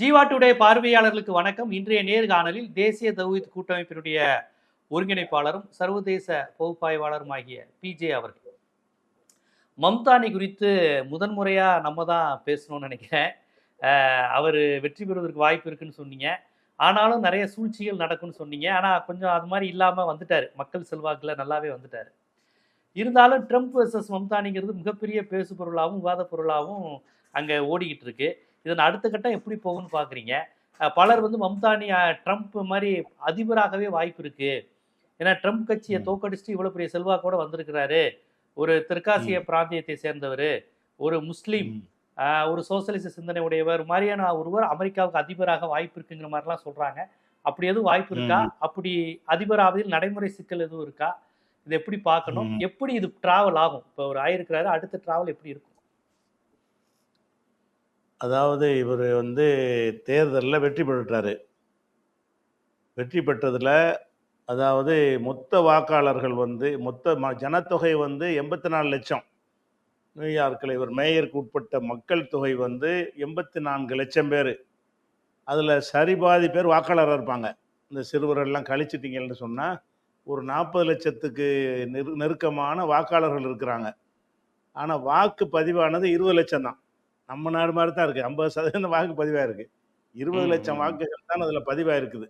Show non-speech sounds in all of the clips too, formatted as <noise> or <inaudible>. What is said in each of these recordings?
Jeeva today பார்வையாளர்களுக்கு வணக்கம். இன்றைய நேர்காணலில் தேசிய தௌஹித் கூட்டமைப்பினுடைய ஒருங்கிணைப்பாளரும் சர்வதேச பகுப்பாய்வாளரும் ஆகிய பிஜே அவர்கள். மம்தானி குறித்து முதன்முறையாக நம்ம தான் பேசணும்னு நினைக்கிறேன். அவர் வெற்றி பெறுவதற்கு வாய்ப்பு இருக்குன்னு சொன்னீங்க. ஆனாலும் நிறைய சூழ்ச்சிகள் நடக்கும்னு சொன்னீங்க. ஆனால் கொஞ்சம் அது மாதிரி இல்லாமல் வந்துட்டார். மக்கள் செல்வாக்கில் நல்லாவே வந்துட்டார். இருந்தாலும் ட்ரம்ப் வெர்சஸ் மம்தானிங்கிறது மிகப்பெரிய பேசு பொருளாகவும் விவாத பொருளாகவும் அங்கே ஓடிக்கிட்டு இருக்கு. இதன் அடுத்த கட்டம் எப்படி போகும்னு பாக்குறீங்க அஹ் பலர் வந்து மம்தானி ட்ரம்ப் மாதிரி அதிபராகவே வாய்ப்பு இருக்கு. ஏன்னா ட்ரம்ப் கட்சியை. தோக்கடிச்சுட்டு இவ்வளவு பெரிய செல்வாக்கோட வந்திருக்கிறாரு. ஒரு தெற்காசிய பிராந்தியத்தை சேர்ந்தவர் ஒரு முஸ்லீம் ஒரு சோசலிச சிந்தனை உடையவர் மாதிரியான ஒருவர் அமெரிக்காவுக்கு அதிபராக வாய்ப்பு இருக்குங்கிற மாதிரிலாம் சொல்றாங்க. அப்படி எதுவும் வாய்ப்பு இருக்கா? அப்படி அதிபராவதில் நடைமுறை சிக்கல் எதுவும் இருக்கா? இதை எப்படி பார்க்கணும். எப்படி இது டிராவல் ஆகும்? இப்போ ஒரு ஆயிருக்கிறாரு அடுத்த டிராவல் எப்படி இருக்கும்? அதாவது இவர் வந்து தேர்தலில் வெற்றி பெற்றுட்டாரு. வெற்றி பெற்றதில் அதாவது மொத்த வாக்காளர்கள் வந்து மொத்த ம ஜனத்தொகை வந்து எண்பத்தி நாலு லட்சம். நியூயார்க்கில் இவர் மேயருக்கு உட்பட்ட மக்கள் தொகை வந்து எண்பத்தி நான்கு லட்சம் பேர். அதில் சரிபாதி பேர் வாக்காளராக இருப்பாங்க. இந்த சிறுவரெல்லாம் கழிச்சிட்டிங்கன்னு சொன்னால் ஒரு நாற்பது லட்சத்துக்கு நெரு நெருக்கமான வாக்காளர்கள் இருக்கிறாங்க. ஆனால் வாக்கு பதிவானது இருபது லட்சம் தான். நம்ம நாடு மாதிரி தான் இருக்குது ஐம்பது சதவீதம் வாக்கு பதிவாக இருக்குது இருபது லட்சம். வாக்குகள் தான் அதில் பதிவாக இருக்குது.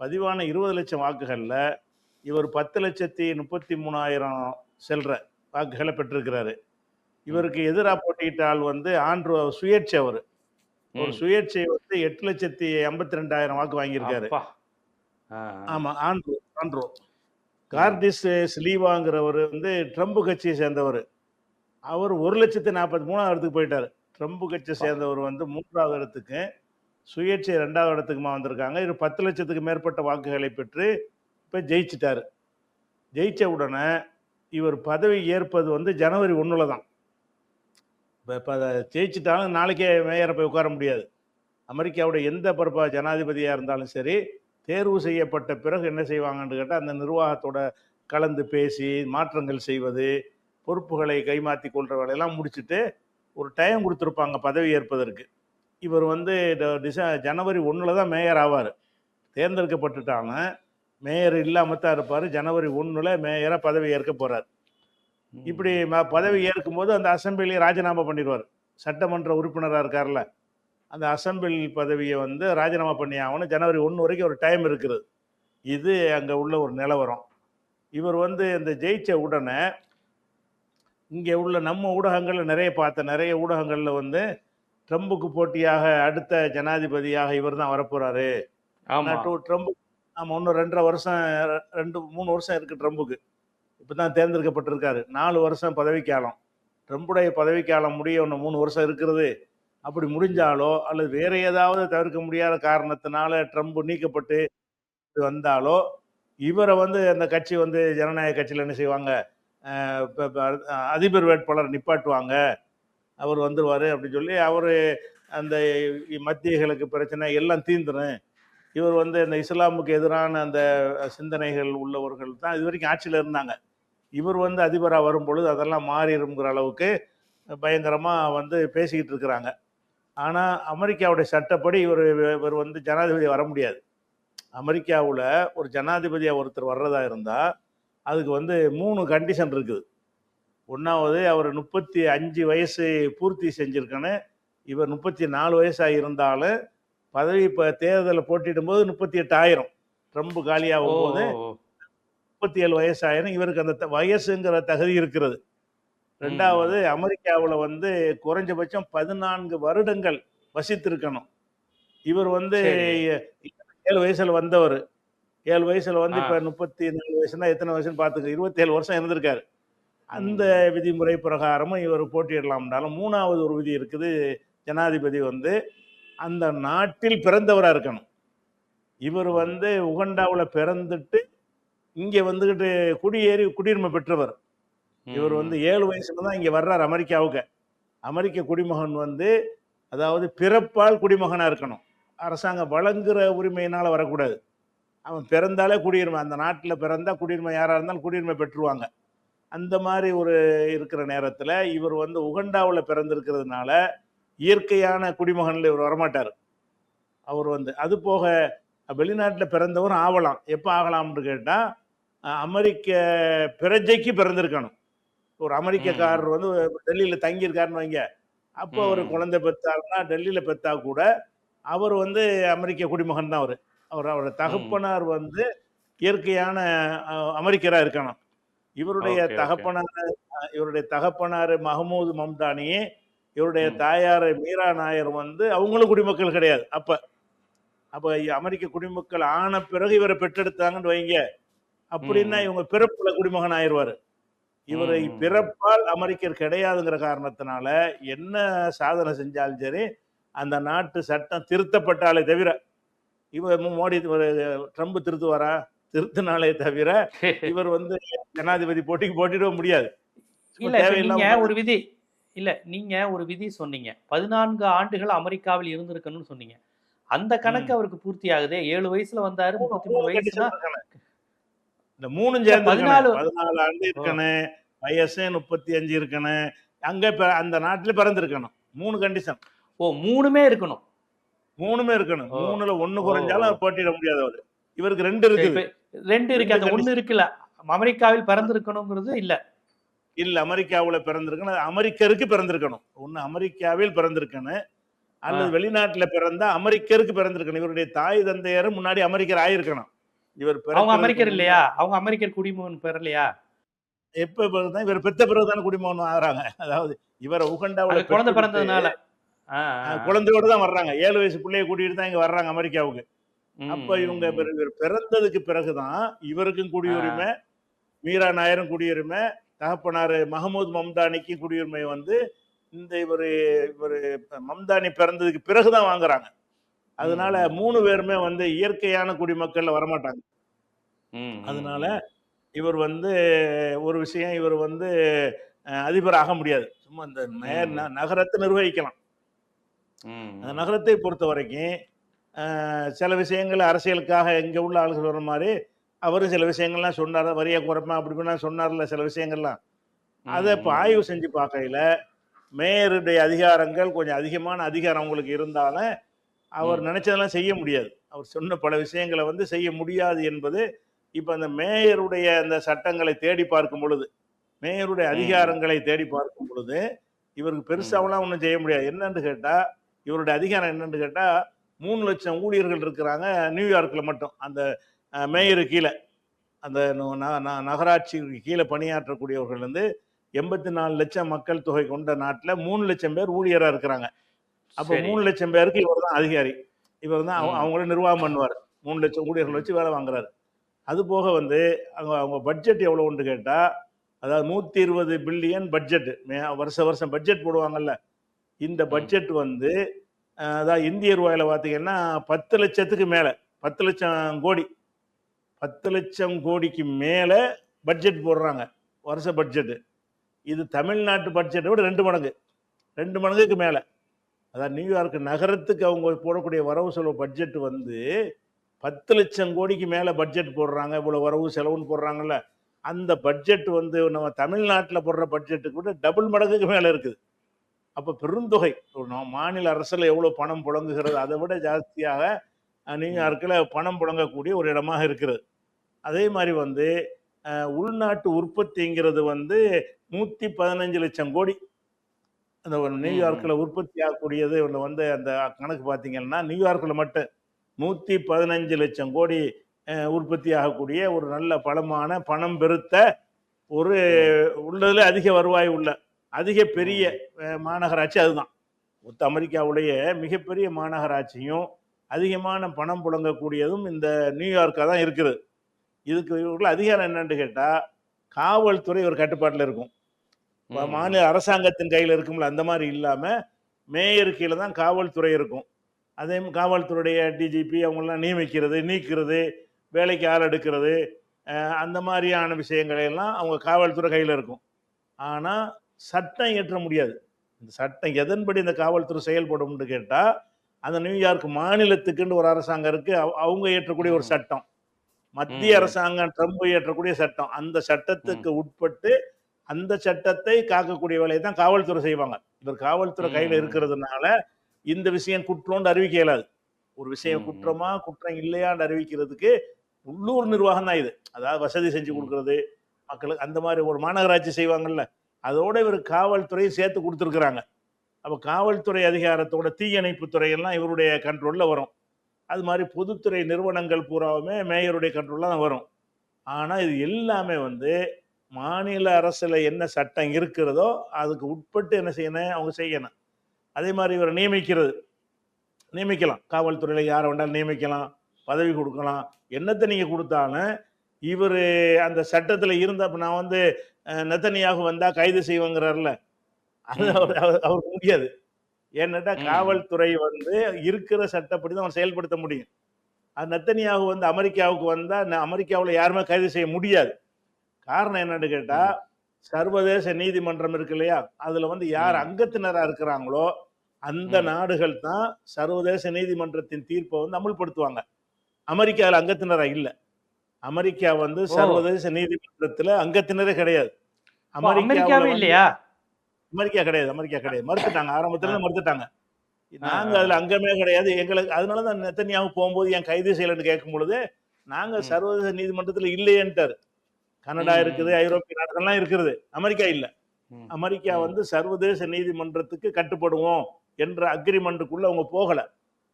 பதிவான இருபது லட்சம் வாக்குகளில் இவர் பத்து லட்சத்தி முப்பத்தி மூணாயிரம் செல்ற வாக்குகளை பெற்றிருக்கிறாரு. இவருக்கு எதிராக போட்டியிட்ட ஆள் வந்து ஆண்ட்ரோ சுயேட்சை அவர். ஒரு. சுயேட்சை வந்து எட்டு லட்சத்தி எண்பத்தி ரெண்டாயிரம் வாக்கு வாங்கியிருக்காரு. ஆமா ஆண்ட்ரோ ஆண்ட்ரோ. கார்டிஸ் ஸ்லீவாங்கிறவர் வந்து ட்ரம்ப் கட்சியை சேர்ந்தவர். அவர் ஒரு லட்சத்தி நாற்பத்தி மூணாவது இடத்துக்கு போயிட்டார். ட்ரம்ப் கட்சியை சேர்ந்தவர் வந்து மூன்றாவது இடத்துக்கு சுயேட்சை ரெண்டாவது இடத்துக்குமா வந்திருக்காங்க. இவர் பத்து லட்சத்துக்கு மேற்பட்ட வாக்குகளை பெற்று இப்போ ஜெயிச்சிட்டாரு. ஜெயித்த உடனே இவர் பதவி ஏற்பது வந்து ஜனவரி ஒன்றில் தான். இப்போ இப்போ ஜெயிச்சிட்டாலும் நாளைக்கே மேயரை போய் உட்கார முடியாது. அமெரிக்காவுடைய எந்த பரப்பா ஜனாதிபதியாக இருந்தாலும் சரி தேர்வு செய்யப்பட்ட பிறகு என்ன செய்வாங்கன்னு கேட்டால் அந்த நிர்வாகத்தோட கலந்து பேசி மாற்றங்கள் செய்வது பொறுப்புகளை கைமாற்றி கொள்கிற வேலையெல்லாம் முடிச்சுட்டு ஒரு டைம் கொடுத்துருப்பாங்க பதவி ஏற்பதற்கு. இவர் வந்து டிச ஜனவரி ஒன்றில் தான் மேயர் ஆவார். தேர்ந்தெடுக்கப்பட்டுட்டாலும் மேயர் இல்லாமல் தான் இருப்பார். ஜனவரி ஒன்றில் மேயராக பதவி ஏற்க போகிறார். இப்படி பதவி ஏற்கும்போது அந்த அசெம்பிளியை ராஜினாமா பண்ணிடுவார். சட்டமன்ற உறுப்பினராக இருக்கார்ல. அந்த அசெம்பிளி பதவியை வந்து ராஜினாமா பண்ணி ஆகணும். ஜனவரி ஒன்று வரைக்கும் ஒரு டைம் இருக்குது. இது அங்கே உள்ள ஒரு நிலவரம். இவர் வந்து இந்த ஜெயிச்ச உடனே இங்கே உள்ள நம்ம ஊடகங்களில் நிறைய பார்த்த நிறைய ஊடகங்களில் வந்து ட்ரம்புக்கு போட்டியாக அடுத்த ஜனாதிபதியாக இவர் தான் வரப்போகிறாரு ஆமா. ட்ரம்ப் ஆமாம் இன்னும் ரெண்டரை வருஷம் ரெண்டு மூணு வருஷம் இருக்குது ட்ரம்புக்கு. இப்போ தான் தேர்ந்தெடுக்கப்பட்டிருக்காரு. நாலு வருஷம் பதவிக்காலம். ட்ரம்புடைய பதவிக்காலம் முடிய இன்னும் மூணு வருஷம் இருக்கிறது. அப்படி முடிஞ்சாலோ அல்லது வேற ஏதாவது தவிர்க்க முடியாத காரணத்தினால ட்ரம்ப் நீக்கப்பட்டு வந்தாலோ இவரை வந்து அந்த கட்சி வந்து ஜனநாயக கட்சியில் என்ன செய்வாங்க? அதிபர் வேட்பாளர் நிப்பாட்டுவாங்க. அவர் வந்துடுவார் அப்படின்னு சொல்லி அவர் அந்த மத்தியகளுக்கு பிரச்சனை எல்லாம் தீந்துடும் இவர் வந்து இந்த இஸ்லாமுக்கு எதிரான அந்த சிந்தனைகள் உள்ளவர்கள் தான் இது வரைக்கும் ஆட்சியில் இருந்தாங்க. இவர் வந்து அதிபராக வரும் பொழுது அதெல்லாம் மாறிடுங்கிற அளவுக்கு பயங்கரமாக வந்து பேசிக்கிட்டு இருக்கிறாங்க. ஆனால் அமெரிக்காவுடைய சட்டப்படி இவர் இவர் வந்து ஜனாதிபதி வர முடியாது. அமெரிக்காவில் ஒரு ஜனாதிபதியாக ஒருத்தர் வர்றதா இருந்தால் அதுக்கு வந்து மூணு கண்டிஷன் இருக்குது. ஒன்றாவது அவர் முப்பத்தி அஞ்சு வயசு பூர்த்தி செஞ்சுருக்கன்னு. இவர் முப்பத்தி நாலு வயசாக இருந்தாலும் பதவி இப்போ தேர்தலில் போட்டியிடும் போது முப்பத்தி எட்டாயிரம். ட்ரம்ப் ஓ, காலியாகும் போது. முப்பத்தி ஏழு வயசாயிரம் இவருக்கு அந்த வயசுங்கிற தகுதி இருக்கிறது. ரெண்டாவது அமெரிக்காவில் வந்து குறைஞ்சபட்சம் பதினான்கு வருடங்கள் வசித்திருக்கணும். இவர் வந்து. ஏழு வயசுல வந்தவர். ஏழு வயசுல வந்து. இப்ப முப்பத்தி நாலு வயசுனா எத்தனை வயசுன்னு பார்த்துக்க இருபத்தேழு வருஷம் இருந்திருக்காரு. அந்த விதிமுறை பிரகாரமும் இவர் போட்டியிடலாம்னாலும் மூணாவது ஒரு விதி இருக்குது. ஜனாதிபதி வந்து அந்த நாட்டில் பிறந்தவராக இருக்கணும். இவர் வந்து உகண்டாவில் பிறந்துட்டு இங்கே வந்துக்கிட்டு குடியேறி குடியுரிமை பெற்றவர். இவர் வந்து ஏழு வயசுல தான் இங்கே வர்றார் அமெரிக்காவுக்கு. அமெரிக்க குடிமகன் வந்து அதாவது பிறப்பால் குடிமகனா இருக்கணும். அரசாங்கம் வழங்குற உரிமையினால வரக்கூடாது. அவன் பிறந்தாலே குடியுரிமை அந்த நாட்டில் பிறந்தா குடியுரிமை யாராக இருந்தாலும் குடியுரிமை பெற்றுருவாங்க. அந்த மாதிரி ஒரு இருக்கிற நேரத்தில் இவர் வந்து உகண்டாவில் பிறந்திருக்கிறதுனால இயற்கையான குடிமகனில் இவர் வரமாட்டார். அவர் வந்து அது போக வெளிநாட்டில் பிறந்தவர் ஆகலாம் எப்போ ஆகலாம்னு கேட்டால் அமெரிக்க பிரஜைக்கு பிறந்திருக்கணும். ஒரு அமெரிக்கக்காரர் வந்து டெல்லியில் தங்கியிருக்காருன்னு வைங்க. அப்போ அவர். குழந்தை பெற்றாருன்னா டெல்லியில் பெற்றா கூட அவர் வந்து அமெரிக்க குடிமகன் தான் அவர். அவர் அவரோட தகப்பனார் வந்து இயற்கையான அஹ், அமெரிக்கரா இருக்கணும் இவருடைய. தகப்பனார் இவருடைய தகப்பனார் மஹமூது மம்தானி இவருடைய. தாயார் மீரா நாயர் வந்து அவங்களும் குடிமக்கள் கிடையாது அப்ப அப்ப அமெரிக்க குடிமக்கள் ஆன பிறகு இவரை பெற்றெடுத்தாங்கன்னு வைங்க அப்படின்னா. இவங்க பிறப்புல குடிமகன் ஆயிடுவாரு இவரை. பிறப்பால் அமெரிக்கர் கிடையாதுங்கிற காரணத்தினால என்ன சாதனை செஞ்சாலும் சரி அந்த நாட்டு சட்டம் திருத்தப்பட்டாலே தவிர இவர் மோடி ட்ரம்ப் திருத்துவாரா? திருத்தினாலே தவிர <laughs> இவர் வந்து ஜனாதிபதி போட்டிக்கு போட்டிட முடியாது. இல்ல ஒரு விதி இல்ல நீங்க ஒரு விதி சொன்னீங்க. பதினான்கு ஆண்டுகள் அமெரிக்காவில் இருந்திருக்கணும்னு சொன்னீங்க. அந்த கணக்கு அவருக்கு பூர்த்தி ஆகுதே. ஏழு வயசுல வந்தாரு முப்பத்தி மூணு மூணு வயசுனா. இந்த சேர்ந்து பதினாலு. பதினாலு ஆண்டு இருக்கணும். வயசு முப்பத்தி அஞ்சு இருக்கணும். அங்க அந்த நாட்டுல பிறந்திருக்கணும். மூணு கண்டிஷன் ஓ மூணுமே இருக்கணும். மூணுமே இருக்கணும். மூணுல ஒண்ணு. குறைஞ்சாலும் அவர் போட்டியிட முடியாது அவரு. இவருக்கு ரெண்டு இருக்குது. இப்ப ரெண்டு இருக்கு. அந்த ஒண்ணு இருக்குல்ல. அமெரிக்காவில் பிறந்திருக்கணுங்கிறது இல்ல. இல்ல அமெரிக்காவுல பிறந்திருக்கணும். அமெரிக்கருக்கு பிறந்திருக்கணும். ஒண்ணு அமெரிக்காவில் பிறந்திருக்கணும். அல்லது. வெளிநாட்டுல பிறந்தா அமெரிக்கருக்கு பிறந்திருக்கணும். இவருடைய தாய் தந்தையரும் முன்னாடி அமெரிக்கர் ஆயிருக்கணும். இவர் அவங்க அமெரிக்கர் இல்லையா? அவங்க அமெரிக்கர் குடிமகன் பெறலையா எப்ப பிறகுதான் இவர் பெத்த பிறகுதானே குடிமகன் ஆகுறாங்க. அதாவது இவரை உகண்டாவுல குழந்தை பிறந்ததுனால. குழந்தையோட தான் வர்றாங்க. ஏழு வயசு பிள்ளைய கூட்டிட்டு தான் இங்க வர்றாங்க அமெரிக்காவுக்கு. அப்ப இவங்க பிறந்ததுக்கு பிறகுதான் இவருக்கும் குடியுரிமை மீரா நாயரும் குடியுரிமை தகப்பனார் மஹமூத் மம்தானிக்கும் குடியுரிமை வந்து இந்த இவர் இவர் மம்தானி பிறந்ததுக்கு பிறகுதான் வாங்குறாங்க. அதனால. மூணு பேருமே வந்து இயற்கையான குடிமக்கள்ல வரமாட்டாங்க. அதனால இவர் வந்து ஒரு விஷயம் இவர் வந்து அதிபர் ஆக முடியாது. சும்மா இந்த நகரத்தை நிர்வகிக்கலாம். அந்த நகரத்தை பொறுத்த வரைக்கும் சில விஷயங்கள் அரசியலுக்காக இங்க உள்ள ஆளுகள் சொல்ற மாதிரி அவரும் சில விஷயங்கள்லாம் சொன்னார் வரியா குறைப்பேன் அப்படி இப்படிலாம் சொன்னார்ல சில விஷயங்கள்லாம். அதை இப்போ ஆய்வு செஞ்சு பார்க்கையில மேயருடைய அதிகாரங்கள் கொஞ்சம் அதிகமான அதிகாரம் அவங்களுக்கு இருந்தாலும் அவர். நினைச்சதெல்லாம் செய்ய முடியாது. அவர் சொன்ன பல விஷயங்களை வந்து செய்ய முடியாது என்பது இப்போ அந்த மேயருடைய அந்த சட்டங்களை தேடி பார்க்கும் பொழுது மேயருடைய. அதிகாரங்களை தேடி பார்க்கும் பொழுது இவருக்கு பெருசாவெல்லாம் ஒன்றும் செய்ய முடியாது. என்னன்னு கேட்டா இவருடைய அதிகாரம் என்னன்னு கேட்டா மூணு லட்சம் ஊழியர்கள் இருக்கிறாங்க நியூயார்க்ல மட்டும். அந்த மேயரு கீழே. அந்த நு- ந- ந- நகராட்சிக்கு கீழே பணியாற்றக்கூடியவர்கள் வந்து எண்பத்தி நாலு லட்சம் மக்கள் தொகை கொண்ட நாட்டில் மூணு லட்சம் பேர் ஊழியராக இருக்கிறாங்க. அப்போ. மூணு லட்சம் பேருக்கு இவர் தான் அதிகாரி. இவர் தான். அவங்கள நிர்வாகம் பண்ணுவார். மூணு லட்சம் ஊழியர்கள் வச்சு வேலை வாங்குறாரு. அது போக வந்து அவங்க அவங்க பட்ஜெட் எவ்வளோன்னு கேட்டால் அதாவது நூற்றி இருபது பில்லியன் பட்ஜெட் வருஷ வருஷம் பட்ஜெட் போடுவாங்கல்ல. இந்த. பட்ஜெட் வந்து அதாவது இந்திய ரூபாயில் பார்த்தீங்கன்னா பத்து லட்சத்துக்கு மேலே பத்து லட்சம் கோடி பத்து லட்சம் கோடிக்கு மேலே பட்ஜெட் போடுறாங்க. வருஷ பட்ஜெட்டு இது தமிழ்நாட்டு பட்ஜெட்டை விட ரெண்டு மடங்கு. ரெண்டு மடங்குக்கு மேலே. அதாவது நியூயார்க் நகரத்துக்கு அவங்க போடக்கூடிய வரவு செலவு பட்ஜெட் வந்து பத்து லட்சம் கோடிக்கு மேலே பட்ஜெட் போடுறாங்க. இவ்வளோ வரவு செலவுன்னு போடுறாங்கல்ல. அந்த பட்ஜெட் வந்து நம்ம தமிழ்நாட்டில் போடுற பட்ஜெட்டுக்கு விட டபுள் மடங்குக்கு மேலே இருக்குது. அப்போ பெருந்தொகை. மாநில அரசில் எவ்வளோ பணம் புழங்குகிறது அதை விட ஜாஸ்தியாக நியூயார்க்கில் பணம் புழங்கக்கூடிய ஒரு இடமாக இருக்கிறது. அதே மாதிரி வந்து உள்நாட்டு உற்பத்திங்கிறது வந்து நூற்றி பதினஞ்சு லட்சம் கோடி. அந்த நியூயார்க்கில் உற்பத்தி ஆகக்கூடியது ஒன்று வந்து அந்த கணக்கு பார்த்தீங்கன்னா நியூயார்க்கில் மட்டும் நூற்றி பதினஞ்சு லட்சம் கோடி உற்பத்தி ஆகக்கூடிய ஒரு நல்ல பலமான பணம் பெருத்த ஒரு உள்ளதுல அதிக வருவாய் உள்ள அதிக பெரிய மாநகராட்சி அதுதான். மொத்த அமெரிக்காவுடைய மிகப்பெரிய மாநகராட்சியும் அதிகமான பணம் புழங்கக்கூடியதும் இந்த நியூயார்க்காக தான் இருக்குது. இதுக்கு இவர்கள் அதிகாரம் என்னன்னு கேட்டால் காவல்துறை ஒரு கட்டுப்பாட்டில் இருக்கும். மாநில அரசாங்கத்தின் கையில் இருக்கும்ல அந்த மாதிரி இல்லாமல் மேயர் கீழே தான் காவல்துறை இருக்கும். அதே காவல்துறையுடைய டிஜிபி அவங்களெல்லாம் நியமிக்கிறது நீக்கிறது வேலைக்கு ஆள் எடுக்கிறது அந்த மாதிரியான விஷயங்களை எல்லாம் அவங்க காவல்துறை கையில் இருக்கும். ஆனால் சட்டம் இயற்ற முடியாது இந்த சட்டம் எதன்படி இந்த காவல்துறை செயல்படும்னு கேட்டால் அந்த நியூயார்க் மாநிலத்துக்குன்னு ஒரு அரசாங்கம் இருக்கு அவ- அவங்க இயற்றக்கூடிய ஒரு. சட்டம் மத்திய. அரசாங்கம் ட்ரம்ப் இயற்றக்கூடிய சட்டம் அந்த சட்டத்துக்கு உட்பட்டு அந்த சட்டத்தை காக்கக்கூடிய வேலையை தான் காவல்துறை செய்வாங்க இவர் காவல்துறை கையில். இருக்கிறதுனால இந்த விஷயம் குற்றோண்டு அறிவிக்க இயலாது ஒரு விஷயம். குற்றமா குற்றம் இல்லையான்னு அறிவிக்கிறதுக்கு உள்ளூர் நிர்வாகம் தான் இது அதாவது வசதி செஞ்சு. கொடுக்கறது மக்களுக்கு அந்த மாதிரி ஒரு மாநகராட்சி செய்வாங்கல்ல அதோட இவர் காவல்துறையும் சேர்த்து கொடுத்துருக்குறாங்க. அப்போ காவல்துறை அதிகாரத்தோட தீயணைப்பு துறையெல்லாம் இவருடைய கண்ட்ரோலில் வரும். அது மாதிரி பொதுத்துறை நிறுவனங்கள் பூராவுமே மேயருடைய கண்ட்ரோலில் தான் வரும். ஆனால் இது எல்லாமே வந்து மாநில அரசில் என்ன சட்டம் இருக்கிறதோ அதுக்கு உட்பட்டு என்ன செய்யணும்? அவங்க செய்யணும். அதே மாதிரி இவரை நியமிக்கிறது. நியமிக்கலாம். காவல்துறையில் யாரை வேண்டாலும் நியமிக்கலாம். பதவி கொடுக்கலாம். என்னத்தை நீங்கள் கொடுத்தாலும் இவர் அந்த சட்டத்துல இருந்த அப்ப நான் வந்து நெத்தனியாக வந்தா கைது செய்வேங்கிறார்ல அது. அவர் அவர்- அவருக்கு முடியாது ஏன்னாட்டா. காவல்துறை வந்து இருக்கிற சட்டப்படி தான் அவன் செயல்படுத்த முடியும் அது நெத்தனியாக வந்து அமெரிக்காவுக்கு வந்தா ந- அமெரிக்காவுல யாருமே கைது செய்ய முடியாது காரணம் என்னன்னு கேட்டா சர்வதேச நீதிமன்றம் இருக்கு இல்லையா அதுல வந்து யார் ம். அங்கத்தினரா இருக்கிறாங்களோ அந்த. நாடுகள் தான் சர்வதேச நீதிமன்றத்தின் தீர்ப்பை வந்து அமுல்படுத்துவாங்க அமெரிக்காவில் அங்கத்தினரா இல்ல அமெரிக்கா வந்து. சர்வதேச நீதிமன்றத்துல அங்கத்தினரே கிடையாது அமெரிக்காவே இல்லையா அமெரிக்கா கிடையாது அமெரிக்கா கிடையாது மறுத்துட்டாங்க ஆரம்பத்துல மறுத்துட்டாங்க நாங்க. அதுல அங்கமே கிடையாது எங்களுக்கு அதனாலதான் நெத்தனியாக போகும்போது என் கைது செய்யலன்னு கேட்கும் பொழுது நாங்க. சர்வதேச நீதிமன்றத்துல இல்லையேன்ட்டாரு கனடா. இருக்குது ஐரோப்பிய நாடுகள்லாம் இருக்கிறது அமெரிக்கா இல்ல. அமெரிக்கா. வந்து சர்வதேச நீதிமன்றத்துக்கு கட்டுப்படுவோம் என்ற அக்ரிமெண்ட்டுக்குள்ள அவங்க போகல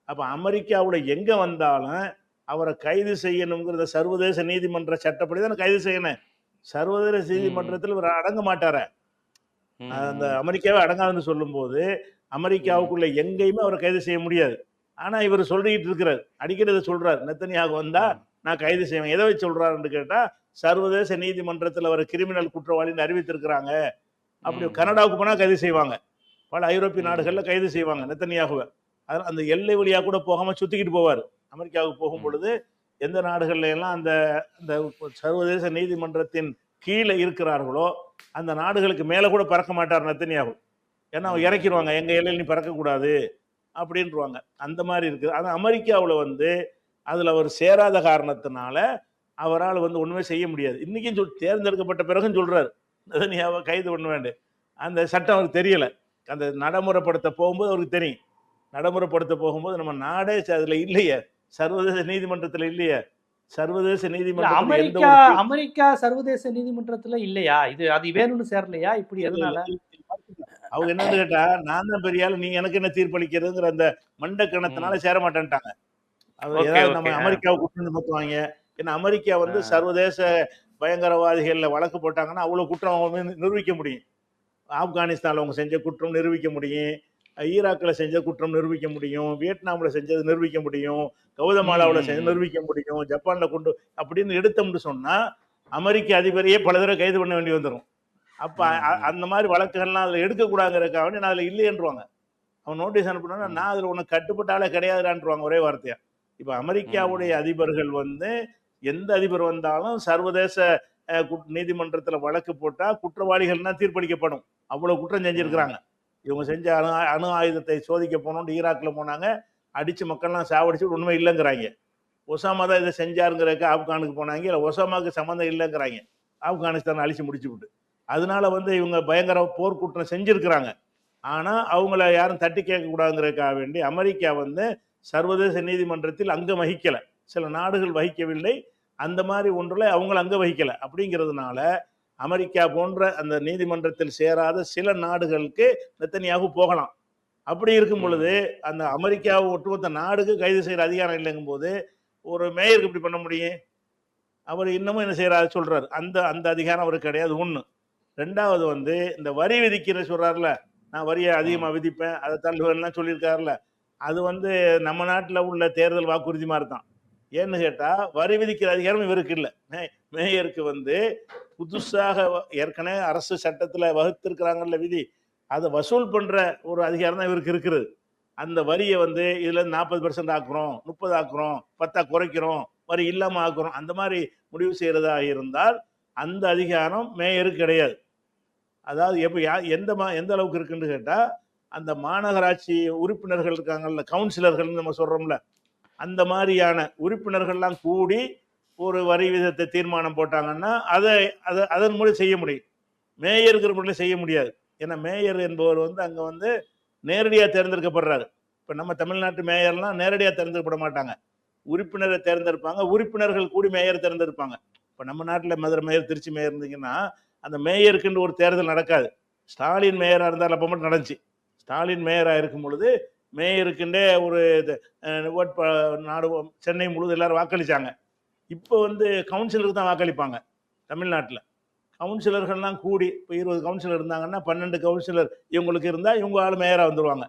அப்ப அமெரிக்காவுல எங்க வந்தாலும் அவரை கைது செய்யணுங்கிறத சர்வதேச நீதிமன்ற சட்டப்படி தான் கைது செய்யணும். சர்வதேச நீதிமன்றத்தில் இவர் அடங்க மாட்டார. அந்த அமெரிக்காவே அடங்காதுன்னு சொல்லும்போது அமெரிக்காவுக்குள்ள எங்கேயுமே அவரை கைது செய்ய முடியாது. ஆனா இவர் சொல்லிட்டு இருக்கிறார். அடிக்கடி இதை சொல்றாரு நெத்தனியாக வந்தா நான் கைது செய்வேன். எதை வச்சு சொல்றாருன்னு கேட்டா சர்வதேச நீதிமன்றத்தில் அவர் கிரிமினல் குற்றவாளின்னு அறிவித்திருக்கிறாங்க. அப்படி. கனடாவுக்கு போனா கைது செய்வாங்க. பல ஐரோப்பிய. நாடுகள்ல கைது செய்வாங்க நெத்தனியாகுவ. அதனால அந்த எல்லை வழியா கூட போகாம சுத்திக்கிட்டு போவார். அமெரிக்காவுக்கு போகும். பொழுது எந்த நாடுகள்ல எல்லாம் அந்த அந்த சர்வதேச நீதிமன்றத்தின் கீழே இருக்கிறார்களோ அந்த நாடுகளுக்கு மேல கூட பறக்க மாட்டார் நெத்தனியாகு. ஏன்னா அவங்க. இறக்கிடுவாங்க எங்க எல்லையில் நீ பறக்கக்கூடாது அப்படின்றவாங்க. அந்த மாதிரி இருக்குது. ஆனா அமெரிக்காவுல வந்து அதுல அவர் சேராத காரணத்தினால அவரால் வந்து ஒண்ணுமே செய்ய முடியாது. இன்னைக்கும் சொல் தேர்ந்தெடுக்கப்பட்ட பிறகும் சொல்றாரு. நெதன்யாவை கைது பண்ண வேண்டும் அந்த சட்டம் அவருக்கு தெரியல. அந்த நடைமுறைப்படுத்த போகும்போது அவருக்கு தெரியும். நடைமுறைப்படுத்த போகும்போது நம்ம நாடே அதுல இல்லையே. சர்வதேச நீதிமன்றத்துல இல்லையே. சர்வதேச எந்த அமெரிக்கா அமெரிக்கா சர்வதேச நீதிமன்றத்துல இல்லையா? இது அது வேணும்னு சேரலையா? இப்படி எதனால? அவங்க என்னன்னு கேட்டா நான் தான் பெரிய ஆளு நீ எனக்கு என்ன தீர்ப்பளிக்கிறதுங்கிற அந்த மண்டக்கணத்தினால சேர மாட்டேன்ட்டாங்க ஏதாவது நம்ம அமெரிக்காவை குற்றம் சுமத்துவாங்க ஏன்னா அமெரிக்கா வந்து. சர்வதேச பயங்கரவாதிகள்ல வழக்கு போட்டாங்கன்னா அவ்வளவு குற்றம் அவங்க நிரூபிக்க முடியும். ஆப்கானிஸ்தான்ல அவங்க செஞ்ச குற்றம் நிரூபிக்க முடியும். ஈராக்கில் செஞ்ச குற்றம் நிரூபிக்க முடியும் வியட்நாமில் செஞ்சது நிரூபிக்க முடியும் கௌதமாலாவில் செஞ்சு. நிரூபிக்க முடியும் ஜப்பான்ல கொண்டு அப்படின்னு எடுத்தோம்னு சொன்னா அமெரிக்க அதிபரையே பல தடவை கைது பண்ண வேண்டி வந்துடும் அப்ப. அந்த மாதிரி வழக்குகள்லாம் அதுல எடுக்கக்கூடாங்கிறதுக்காக வேண்டி நான் அதுல இல்லையன்றுவாங்க அவன் நோட்டீஸ் அனுப்பினா. நான் அதுல உனக்கு கட்டுப்பட்டாலே கிடையாதுடான்றுவாங்க ஒரே வார்த்தையா இப்ப அமெரிக்காவுடைய. அதிபர்கள் வந்து எந்த அதிபர் வந்தாலும் சர்வதேச நீதிமன்றத்துல வழக்கு போட்டா குற்றவாளிகள்னா தீர்ப்பளிக்கப்படும் அவ்வளவு குற்றம் செஞ்சிருக்கிறாங்க இவங்க செஞ்ச அணு அணு ஆயுதத்தை சோதிக்க போனோம்னு ஈராக்கில் போனாங்க. அடித்து மக்கள்லாம் சாவடிச்சு உண்மை இல்லைங்கிறாங்க. ஒசாமா தான் இதை செஞ்சாருங்கிறக்க ஆப்கானுக்கு போனாங்க. இல்லை ஒசாமாவுக்கு சம்மந்தம் இல்லைங்கிறாங்க. ஆப்கானிஸ்தான் அழிச்சு முடிச்சு விட்டு. அதனால வந்து இவங்க பயங்கர போர்க்குற்றம் செஞ்சிருக்கிறாங்க. ஆனால் அவங்கள யாரும் தட்டி கேட்கக்கூடாதுங்கிறதுக்காக வேண்டி அமெரிக்கா வந்து சர்வதேச நீதிமன்றத்தில் அங்கம் வகிக்கலை. சில நாடுகள் வகிக்கவில்லை. அந்த மாதிரி ஒன்றில் அவங்கள அங்கே வகிக்கலை. அப்படிங்கிறதுனால அமெரிக்கா போன்ற அந்த நீதிமன்றத்தில் சேராத சில நாடுகளுக்கு நெத்தனியாக போகலாம். அப்படி இருக்கும் பொழுது அந்த அமெரிக்காவை ஒட்டுமொத்த நாடுக்கு கைது செய்யற அதிகாரம் இல்லைங்கும் போது ஒரு மேயருக்கு இப்படி பண்ண முடியும்? அவர் இன்னமும் என்ன செய்யறாரு சொல்றாரு. அந்த அந்த அதிகாரம் அவருக்கு கிடையாது. ஒண்ணு. ரெண்டாவது வந்து இந்த வரி விதிக்கிற சொல்றாருல நான் வரியை அதிகமா விதிப்பேன் அதை தள்ளுவேன்லாம் சொல்லியிருக்காருல அது வந்து நம்ம நாட்டுல உள்ள தேர்தல் வாக்குறுதி மாதிரி தான் ஏன்னு கேட்டா வரி விதிக்கிற அதிகாரம் இவருக்கு இல்லை. மேயருக்கு வந்து புதுசாக வ- ஏற்கனவே அரசு சட்டத்தில் வகுத்திருக்கிறாங்கல்ல விதி. அதை வசூல் பண்ணுற ஒரு அதிகாரம் தான் இவருக்கு இருக்கிறது அந்த வரியை வந்து இதில் நாற்பது பர்சன்ட் ஆக்குறோம் முப்பது ஆக்குறோம் பத்தா குறைக்கிறோம் வரி இல்லாமல் ஆக்குறோம் அந்த மாதிரி முடிவு செய்கிறதா இருந்தால் அந்த அதிகாரம் மேயருக்கு கிடையாது. அதாவது எப்போ யா எந்த மா எந்த அளவுக்கு இருக்குன்னு கேட்டால் அந்த மாநகராட்சி உறுப்பினர்கள் இருக்காங்கல்ல கவுன்சிலர்கள்னு நம்ம சொல்கிறோம்ல அந்த மாதிரியான உறுப்பினர்கள்லாம் கூடி ஒரு வரி விதத்தை தீர்மானம் போட்டாங்கன்னா அதை அதை அதன் மூலம் செய்ய முடியும். மேயருக்கு முறையில் செய்ய முடியாது. ஏன்னா மேயர் என்பவர் வந்து அங்கே வந்து நேரடியாக தேர்ந்தெடுக்கப்படுறாரு. இப்போ நம்ம தமிழ்நாட்டு மேயர்லாம் நேரடியாக தேர்ந்தெடுக்கப்பட மாட்டாங்க. உறுப்பினரை தேர்ந்தெடுப்பாங்க. உறுப்பினர்கள் கூடி மேயர் தேர்ந்தெடுப்பாங்க. இப்போ நம்ம நாட்டில் மதுரை மேயர் திருச்சி மேயர் இருந்தீங்கன்னா அந்த மேயருக்குன்னு ஒரு தேர்தல் நடக்காது. ஸ்டாலின் மேயராக இருந்தால் அப்போ மட்டும் நடந்துச்சு. ஸ்டாலின் மேயராக இருக்கும் பொழுது மேயருக்குண்டே ஒரு இது, நாடு சென்னை முழுவதும் எல்லாரும் வாக்களிச்சாங்க. இப்போ வந்து கவுன்சிலருக்கு தான் வாக்களிப்பாங்க தமிழ்நாட்டில். கவுன்சிலர்கள்லாம் கூடி இப்போ இருபது கவுன்சிலர் இருந்தாங்கன்னா பன்னெண்டு கவுன்சிலர் இவங்களுக்கு இருந்தால் இவங்க ஆள் மேயராக வந்துடுவாங்க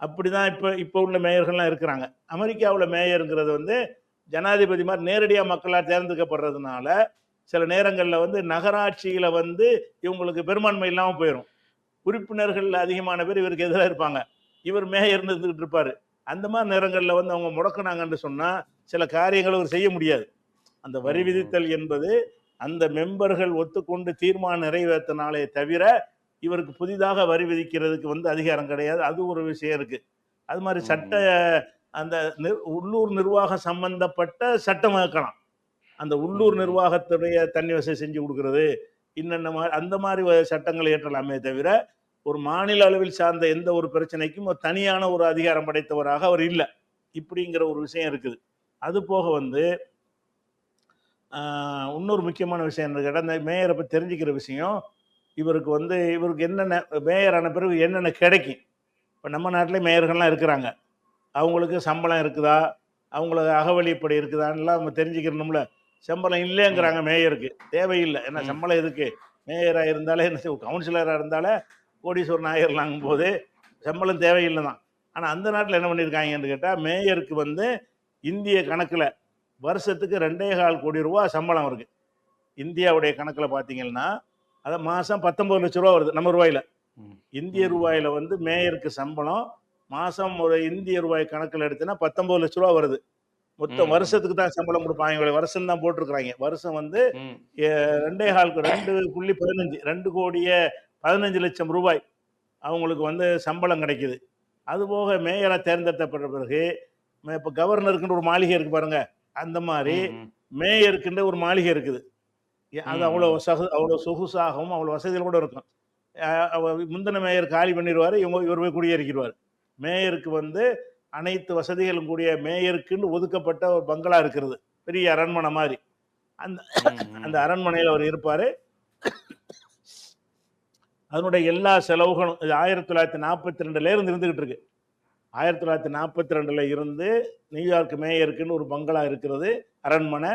அப்படி தான் இப்போ இப்போ உள்ள மேயர்கள்லாம் இருக்கிறாங்க. அமெரிக்காவில் மேயருங்கிறது வந்து ஜனாதிபதி மாதிரி நேரடியாக மக்களால் தேர்ந்தெடுக்கப்படுறதுனால சில நேரங்களில் வந்து நகராட்சியில் வந்து இவங்களுக்கு பெரும்பான்மை இல்லாமல் போயிடும் உறுப்பினர்கள் அதிகமான பேர் இவருக்கு எதிராக இருப்பாங்க. இவர் மேயர்னு இருந்துக்கிட்டு இருப்பார். அந்த மாதிரி நேரங்களில் வந்து அவங்க முடக்குனாங்கன்னு சொன்னால் சில காரியங்களை அவர் செய்ய முடியாது. அந்த வரி விதித்தல் என்பது அந்த மெம்பர்கள் ஒத்துக்கொண்டு தீர்மானம் நிறைவேற்றினாலே தவிர இவருக்கு புதிதாக வரி விதிக்கிறதுக்கு வந்து அதிகாரம் கிடையாது. அது ஒரு விஷயம் இருக்கு. அது மாதிரி சட்ட அந்த உள்ளூர் நிர்வாகம் சம்பந்தப்பட்ட சட்டம் வைக்கலாம் அந்த உள்ளூர். நிர்வாகத்துடைய தண்ணி வசதி செஞ்சு கொடுக்கறது இன்னென்ன மாதிரி அந்த மாதிரி சட்டங்களை ஏற்றலாமே தவிர ஒரு மாநில அளவில் சார்ந்த எந்த ஒரு பிரச்சனைக்கும் ஒரு தனியான ஒரு அதிகாரம் படைத்தவராக அவர் இல்லை. இப்படிங்கிற ஒரு விஷயம் இருக்குது. அது போக வந்து இன்னொரு முக்கியமான விஷயம் இந்த மேயரை பற்றி தெரிஞ்சுக்கிற விஷயம் இவருக்கு வந்து இவருக்கு என்னென்ன மேயர் ஆன பிறகு என்னென்ன கிடைக்கும்? இப்போ நம்ம நாட்டிலே மேயர்கள்லாம் இருக்கிறாங்க. அவங்களுக்கு சம்பளம் இருக்குதா? அவங்களுக்கு அகவழிப்படி இருக்குதான்லாம் நம்ம தெரிஞ்சுக்கிறணும்ல. சம்பளம் இல்லைங்கிறாங்க மேயருக்கு. தேவையில்லை. ஏன்னா. சம்பளம் எதுக்கு? மேயராக இருந்தாலே என்ன கவுன்சிலராக இருந்தாலே கோடீஸ்வரன் ஆயிரலாங்கும் போது சம்பளம் தேவையில்லை தான் ஆனால் அந்த நாட்டில் என்ன பண்ணியிருக்காங்கன்னு கேட்டால் மேயருக்கு வந்து இந்திய கணக்கில் வருஷத்துக்கு ரெண்டே கால் கோடி ரூபா சம்பளம் இருக்கு இந்தியாவுடைய கணக்கில் பார்த்தீங்கன்னா அது மாதம் பத்தொம்பது லட்ச ரூபா வருது நம்ம ரூபாயில். இந்திய. ரூபாயில் வந்து மேயருக்கு சம்பளம் மாதம் ஒரு இந்திய ரூபாய் கணக்கில் எடுத்தீங்கன்னா பத்தொம்பது லட்ச ரூபா வருது மொத்தம். வருஷத்துக்கு தான் சம்பளம் கொடுப்பாங்க இவங்களை வருஷம் தான் போட்டிருக்கிறாங்க வருஷம் வந்து. ரெண்டே கால் கோ- ரெண்டு புள்ளி பதினஞ்சு ரெண்டு கோடியே பதினஞ்சு லட்சம் ரூபாய் அவங்களுக்கு வந்து சம்பளம் கிடைக்குது அதுபோக மேயராக தேர்ந்தெடுக்கப்பட்ட பிறகு இப்போ கவர்னருக்குன்ற ஒரு மாளிகை இருக்கு பாருங்க அந்த மாதிரி. மேயருக்குன்ற ஒரு மாளிகை இருக்குது. அது. அவ்வளோ சகு அவ்வளோ சொகுசாகவும் அவ்வளோ வசதிகள் கூட இருக்கும். முந்தின மேயர் காலி பண்ணிடுவார் இவங்க இவர் போய் குடியேறிக்கிடுவார். மேயருக்கு வந்து அனைத்து வசதிகளும் கூடிய மேயருக்குன்னு ஒதுக்கப்பட்ட ஒரு பங்களா இருக்கிறது. பெரிய அரண்மனை மாதிரி. அந்த. அந்த அரண்மனையில் அவர் இருப்பார். அதனுடைய எல்லா செலவுகளும் இது ஆயிரத்தி தொள்ளாயிரத்தி நாற்பத்தி ரெண்டுல இருந்து இருந்துகிட்டு இருக்கு. ஆயிரத்தி தொள்ளாயிரத்தி நாற்பத்தி ரெண்டுல இருந்து நியூயார்க் மேயருக்குன்னு ஒரு பங்களா இருக்கிறது அரண்மனை.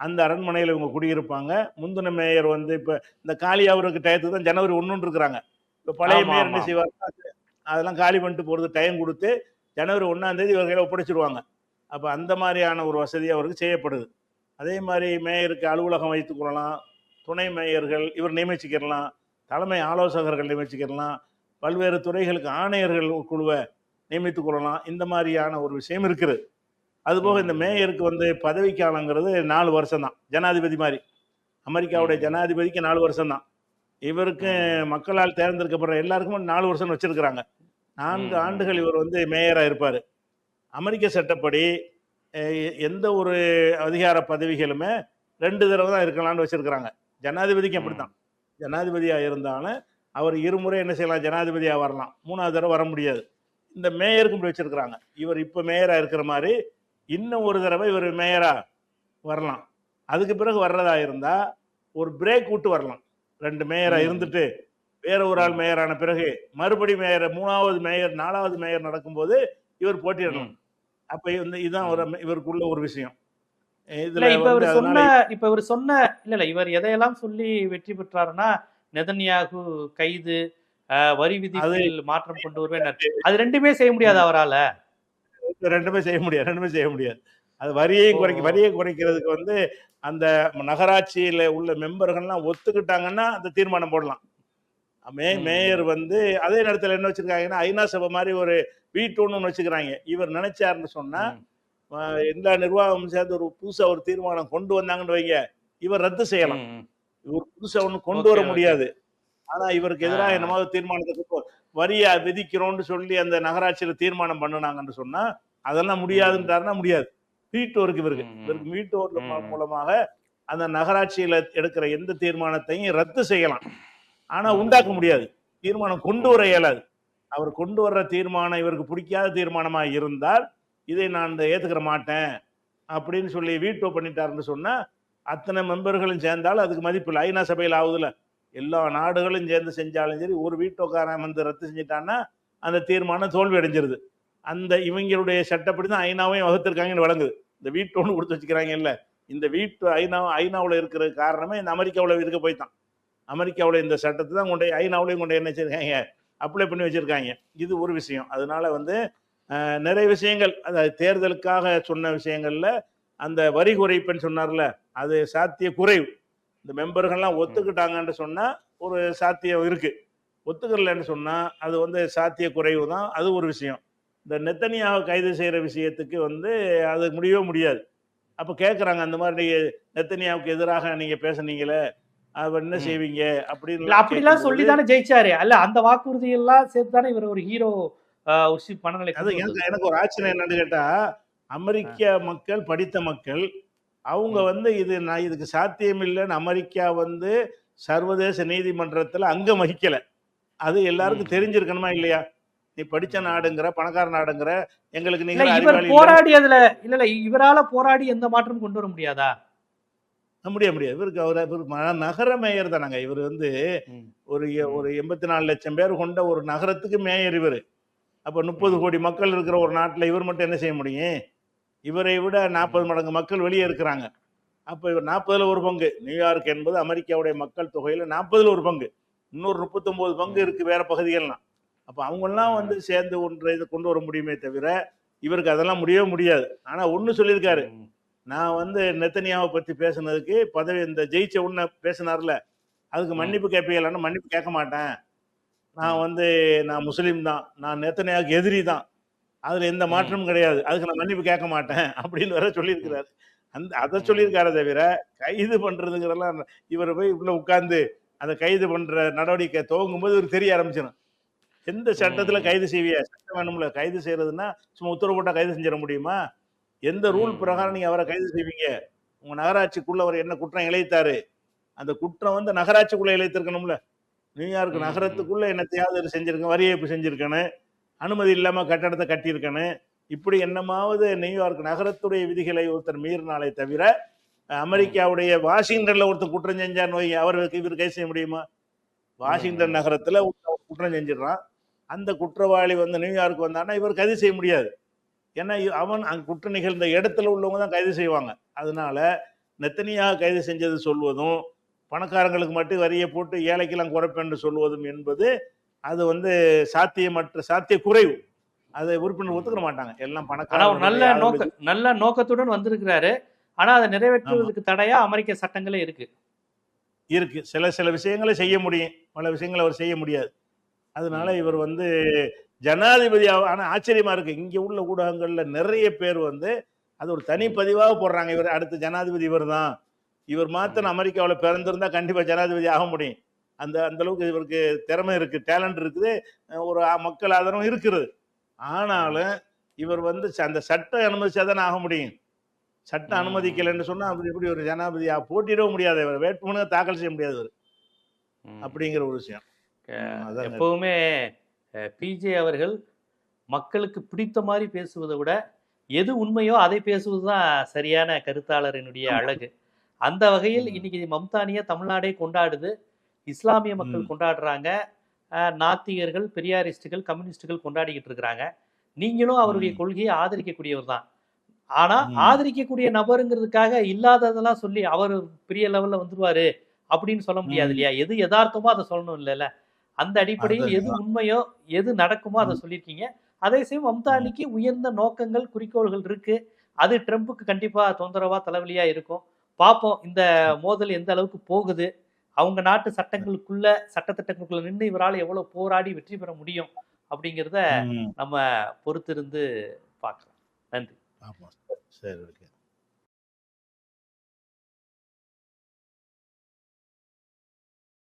அந்த அரண்மனையில் இவங்க குடியிருப்பாங்க. முந்தின மேயர் வந்து இப்போ இந்த காலி அவருக்கு டயத்துக்கு தான் ஜனவரி ஒன்றுன்னு இருக்கிறாங்க. இப்போ பழைய மேயர் என்ன. செய்வாங்க அதெல்லாம் காலி பண்ணிட்டு போகிறது டைம் கொடுத்து ஜனவரி ஒன்றாம் தேதி இவர் கையில் ஒப்படைச்சிருவாங்க. அப்போ அந்த மாதிரியான ஒரு வசதி அவருக்கு செய்யப்படுது. அதே மாதிரி மேயருக்கு அலுவலகம் வைத்துக் கொள்ளலாம் துணை மேயர்கள் இவர் நியமிச்சுக்கிடலாம் தலைமை ஆலோசகர்கள் நியமிச்சுக்கிடலாம் பல்வேறு துறைகளுக்கு ஆணையர்கள் குழுவை நியமித்துக் கொள்ளலாம். இந்த மாதிரியான ஒரு விஷயம் இருக்குது. அதுபோக இந்த. மேயருக்கு வந்து பதவிக்காலங்கிறது நாலு வருஷம் தான் ஜனாதிபதி மாதிரி. அமெரிக்காவுடைய. ஜனாதிபதிக்கு நாலு வருஷம் தான் இவருக்கு மக்களால் தேர்ந்தெடுக்கப்படுற எல்லாருக்கும் நாலு வருஷம் வச்சிருக்கிறாங்க. நான்கு. ஆண்டுகள் இவர் வந்து மேயரா இருப்பார். அமெரிக்க சட்டப்படி எந்த ஒரு அதிகார பதவிகளுமே ரெண்டு தடவை தான் இருக்கலாம்னு வச்சிருக்கிறாங்க. ஜனாதிபதிக்கு அப்படித்தான். ஜனாதிபதியா இருந்தாலும் அவர் இருமுறை என்ன செய்யலாம்? ஜனாதிபதியா வரலாம். மூணாவது தடவை வர முடியாது. இந்த மேயருக்கும் இப்படி வச்சிருக்கிறாங்க. இவர் இப்ப மேயரா இருக்கிற மாதிரி இன்னும் ஒரு தடவை இவர் மேயரா வரலாம். அதுக்கு பிறகு வர்றதா இருந்தா ஒரு பிரேக் விட்டு வரலாம். ரெண்டு மேயரா ம். இருந்துட்டு வேற ஒரு ஆள் மேயரான பிறகு மறுபடி மேயர் மூணாவது மேயர் நாலாவது மேயர் நடக்கும்போது இவர் போட்டியிடணும். அப்ப இந்த இதுதான் ஒரு இவருக்குள்ள ஒரு விஷயம். இதுல இப்ப இவர் சொன்ன இப்ப இவர் சொன்ன இல்ல இல்ல இவர் எதையெல்லாம் சொல்லி வெற்றி பெற்றாருன்னா நெதன்யாகு கைது வரி விதிப்பில் மாற்றம் கொண்டு வருவேன் <laughs> அது ரெண்டுமே செய்ய முடியாது அவரால. ரெண்டுமே செய்ய முடியாது ரெண்டுமே செய்ய முடியாது. அது வரியை குறைக்க. வரியை குறைக்கிறதுக்கு வந்து அந்த நகராட்சியில உள்ள மெம்பர்கள்லாம் ஒத்துக்கிட்டாங்கன்னா அந்த தீர்மானம் போடலாம். மே. மேயர் வந்து அதே நேரத்தில் என்ன வச்சிருக்காங்கன்னா ஐநா சபை மாதிரி ஒரு வீட்டு ஒன்று வச்சுக்கிறாங்க. இவர் நினைச்சாருன்னு சொன்னா எல்லா நிர்வாகமும் சேர்ந்து ஒரு புதுசா ஒரு தீர்மானம் கொண்டு வந்தாங்கன்னு வைங்க. இவர் ரத்து செய்யலாம். இவர் புதுசா ஒண்ணு கொண்டு வர. முடியாது. ஆனா இவருக்கு எதிராக. என்னமோ தீர்மானத்தை கொண்டு வரியா விதிக்கிறோம்னு சொல்லி அந்த நகராட்சியில தீர்மானம் பண்ணுனாங்கன்னு சொன்னா அதெல்லாம் முடியாதுன்றாருன்னா முடியாது வீட்டோருக்கு இவருக்கு. இவருக்கு வீட்டோர் ம், ம். மூலமாக அந்த நகராட்சியில எடுக்கிற எந்த தீர்மானத்தையும் ரத்து செய்யலாம் ஆனா. உண்டாக்க முடியாது தீர்மானம் கொண்டு வர இயலாது அவர் கொண்டு வர்ற தீர்மானம் இவருக்கு பிடிக்காத தீர்மானமா இருந்தால் இதை நான் ஏத்துக்கிற மாட்டேன் அப்படின்னு சொல்லி வீட்டோ பண்ணிட்டாருன்னு சொன்னா அத்தனை மெம்பர்களும் சேர்ந்தாலும் அதுக்கு மதிப்பு இல்லை ஐநா சபையில் ஆகுதுல எல்லா நாடுகளும் சேர்ந்து செஞ்சாலும் சரி ஒரு வீட்டோக்காரன் வந்து ரத்து செஞ்சிட்டான்னா அந்த தீர்மானம் தோல்வி அடைஞ்சிருது அந்த இவங்களுடைய சட்டப்படி தான் ஐநாவையும் வகுத்திருக்காங்கன்னு வழங்குது இந்த வீட்டோன்னு கொடுத்து வச்சுக்கிறாங்க இல்லை இந்த வீட்டு ஐநா ஐநாவில் இருக்கிற காரணமே இந்த அமெரிக்காவில் இருக்க போய் தான் அமெரிக்காவில் இந்த சட்டத்தை தான் கொண்டு ஐநாவிலையும் கொண்டு என்ன வச்சிருக்காங்க அப்ளை பண்ணி வச்சிருக்காங்க. இது ஒரு விஷயம். அதனால வந்து நிறைய விஷயங்கள் அந்த தேர்தலுக்காக சொன்ன விஷயங்களில் அந்த வரி குறைப்புன்னு சொன்னார்ல அது சாத்திய குறைவு. இந்த மெம்பர்கள்லாம் ஒத்துக்கிட்டாங்கன்னு சொன்னா ஒரு சாத்தியம் இருக்கு. ஒத்துக்கலன்னு சொன்னா அது வந்து சாத்திய குறைவு தான். அது ஒரு விஷயம். இந்த நெத்தனியாக கைது செய்யற விஷயத்துக்கு வந்து அது முடியவே முடியாது. அப்ப கேக்குறாங்க அந்த மாதிரி நீங்க நெத்தனியாவுக்கு எதிராக நீங்க பேசுனீங்களே அவர் என்ன. செய்வீங்க? அப்படின்னு அப்படிலாம் சொல்லி தானே ஜெயிச்சாரு. அல்ல அந்த வாக்குறுதி எல்லாம் சேர்த்து தானே இவர் ஒரு ஹீரோ மனநிலை அது எனக்கு. எனக்கு ஒரு ஆச்சரியம் என்னன்னு கேட்டா அமெரிக்க மக்கள் படித்த மக்கள் அவங்க. வந்து இது நான் இதுக்கு சாத்தியம் இல்லைன்னு அமெரிக்கா வந்து சர்வதேச நீதிமன்றத்துல அங்கம் வகிக்கல. அது எல்லாருக்கும். தெரிஞ்சிருக்கணுமா இல்லையா? நீ படிச்ச நாடுங்கிற பணக்கார நாடுங்கிற எங்களுக்கு நீங்க போராடி அதுல இல்ல. இல்ல இவரால போராடி எந்த மாற்றமும் கொண்டு வர முடியாதா? முடியாது முடியாது இவருக்கு அவர் இவர் நகர மேயர் தானாங்க. இவர் வந்து ஒரு. ஒரு எண்பத்தி நாலு லட்சம் பேர் கொண்ட ஒரு நகரத்துக்கு மேயர் இவர். அப்ப முப்பது. கோடி மக்கள் இருக்கிற ஒரு நாட்டுல இவர் மட்டும் என்ன செய்ய முடியும்? இவரை விட நாற்பது மடங்கு மக்கள் வெளியே இருக்கிறாங்க அப்ப இவர் நாற்பதுல ஒரு பங்கு நியூயார்க் என்பது அமெரிக்காவுடைய மக்கள் தொகையில நாற்பதுல ஒரு பங்கு இன்னொரு முப்பத்தொன்பது பங்கு ம். இருக்கு வேற பகுதிகள்லாம் அப்ப அவங்கெல்லாம். வந்து சேர்ந்து ஒன்றை இதை கொண்டு வர முடியுமே தவிர இவருக்கு அதெல்லாம் முடியவே முடியாது ஆனா ஒண்ணு சொல்லியிருக்காரு. நான் வந்து நெத்தனியாவை பத்தி பேசுனதுக்கு பதவி இந்த ஜெயிச்ச உடனே பேசினார்ல அதுக்கு. மன்னிப்பு கேட்பீங்களான்னு மன்னிப்பு கேட்க மாட்டேன் நான். வந்து நான் முஸ்லீம் தான் நான் நெத்தனியாவுக்கு எதிரி தான் அதுல எந்த. மாற்றமும் கிடையாது. அதுக்கு நான் மன்னிப்பு கேட்க மாட்டேன் <laughs> அப்படின்னு வேற சொல்லியிருக்கிறாரு. அந்த அதை. சொல்லியிருக்காரே தவிர கைது பண்றதுங்கிறதெல்லாம் இவர் போய் உள்ள உட்கார்ந்து அந்த கைது பண்ற நடவடிக்கை துவங்கும் போது இவருக்கு தெரிய ஆரம்பிச்சிடும் எந்த சட்டத்துல. கைது செய்விய? சட்டம் வேணும்ல. கைது செய்யறதுன்னா சும்மா உத்தரவு போட்டா கைது செஞ்சிட முடியுமா? எந்த ரூல். பிரகாரம் நீங்க அவரை கைது செய்வீங்க? உங்க நகராட்சிக்குள்ள அவர் என்ன குற்றம் இழைத்தாரு? அந்த குற்றம் வந்து நகராட்சிக்குள்ள இழைத்திருக்கணும்ல. நியூயார்க். நகரத்துக்குள்ள என்னத்தையாவது இவர் செஞ்சிருக்கணும் வரி ஏய்ப்பு செஞ்சிருக்கணும். அனுமதி இல்லாம கட்டடத்தை கட்டியிருக்கணும் இப்படி என்னமாவது நியூயார்க் நகரத்துடைய விதிகளை ஒருத்தர் மீறினாலே தவிர அமெரிக்காவுடைய வாஷிங்டன்ல ஒருத்தர் குற்றம் செஞ்சான்னு வை, அவருக்கு இவர் கைது செய்ய முடியுமா? வாஷிங்டன். நகரத்துல குற்றம் செஞ்சிடறான். அந்த குற்றவாளி வந்து நியூயார்க் வந்தான்னா இவர் கைது செய்ய முடியாது. ஏன்னா அவன் அங்க குற்றம் நிகழ்ந்த இடத்துல உள்ளவங்க தான் கைது செய்வாங்க. அதனால நெத்தனியாக கைது செஞ்சது சொல்வதும் பணக்காரங்களுக்கு மட்டும் வரியை போட்டு ஏழைக்கெல்லாம் குறைப்பேன்னு சொல்வதும் என்பது அது வந்து சாத்தியமற்ற சாத்திய குறைவு அதை உறுப்பினர் ஒத்துக்கிற மாட்டாங்க. எல்லாம் ஒரு நல்ல நோக்க நல்ல நோக்கத்துடன் வந்திருக்கிறாரு. ஆனா அதை நிறைவேற்றுவதற்கு தடையா அமெரிக்க சட்டங்களே இருக்கு. இருக்கு. சில சில விஷயங்களை செய்ய முடியும். பல விஷயங்களை அவர் செய்ய முடியாது. அதனால. இவர் வந்து ஜனாதிபதி ஆனா ஆச்சரியமா இருக்கு. இங்க உள்ள ஊடகங்கள்ல நிறைய பேர் வந்து அது ஒரு தனி பதிவாக போடுறாங்க. இவர் அடுத்த ஜனாதிபதி இவர் தான் இவர் மாத்திரம் அமெரிக்காவில் பிறந்திருந்தா கண்டிப்பா ஜனாதிபதி ஆக முடியும். அந்த அந்த அளவுக்கு இவருக்கு திறமை இருக்கு டேலண்ட் இருக்குது ஒரு மக்கள் ஆதரவும் இருக்கிறது ஆனாலும் இவர் வந்து அந்த சட்டம் அனுமதிச்சாதானே ஆக முடியும் சட்டம். அனுமதிக்கலைன்னு சொன்னா அப்படி எப்படி ஒரு ஜனாதிபதி போட்டியிடவும் முடியாது இவர் வேட்புமனு தாக்கல் செய்ய முடியாது இவர். அப்படிங்கிற ஒரு விஷயம் எப்பவுமே பிஜே அவர்கள் மக்களுக்கு பிடித்த மாதிரி பேசுவதை விட எது உண்மையோ அதை பேசுவதுதான் சரியான கருத்தாளரினுடைய. அழகு அந்த வகையில். இன்னைக்கு மம்தானிய தமிழ்நாடே கொண்டாடுது இஸ்லாமிய மக்கள். கொண்டாடுறாங்க நாத்திகர்கள் பெரியாரிஸ்டுகள் கம்யூனிஸ்டுகள் கொண்டாடிக்கிட்டு இருக்கிறாங்க நீங்களும் அவருடைய. கொள்கையை ஆதரிக்கக்கூடியவர் தான் ஆனா ம். ஆதரிக்கக்கூடிய நபருங்கிறதுக்காக இல்லாததெல்லாம் சொல்லி அவர் பெரிய லெவல்ல வந்துருவாரு அப்படின்னு சொல்ல முடியாது. இல்லையா எது யதார்த்தமோ அதை சொல்லணும் இல்லைல்ல அந்த அடிப்படையில். எது உண்மையோ எது நடக்குமோ அதை. சொல்லியிருக்கீங்க அதே சமயம் மம்தானிக்கு உயர்ந்த நோக்கங்கள் குறிக்கோள்கள் இருக்கு அது ட்ரம்ப்புக்கு கண்டிப்பா தொந்தரவா தலைவலியா இருக்கும் பார்ப்போம் இந்த மோதல் எந்த அளவுக்கு போகுது அவங்க நாட்டு சட்டங்களுக்குள்ள சட்டத்திட்டங்களுக்குள்ள நின்று இவரால் எவ்வளவு போராடி வெற்றி பெற முடியும் அப்படிங்கிறத. நம்ம பொறுத்திருந்து பார்க்கலாம். நன்றி. ஆமா. சரி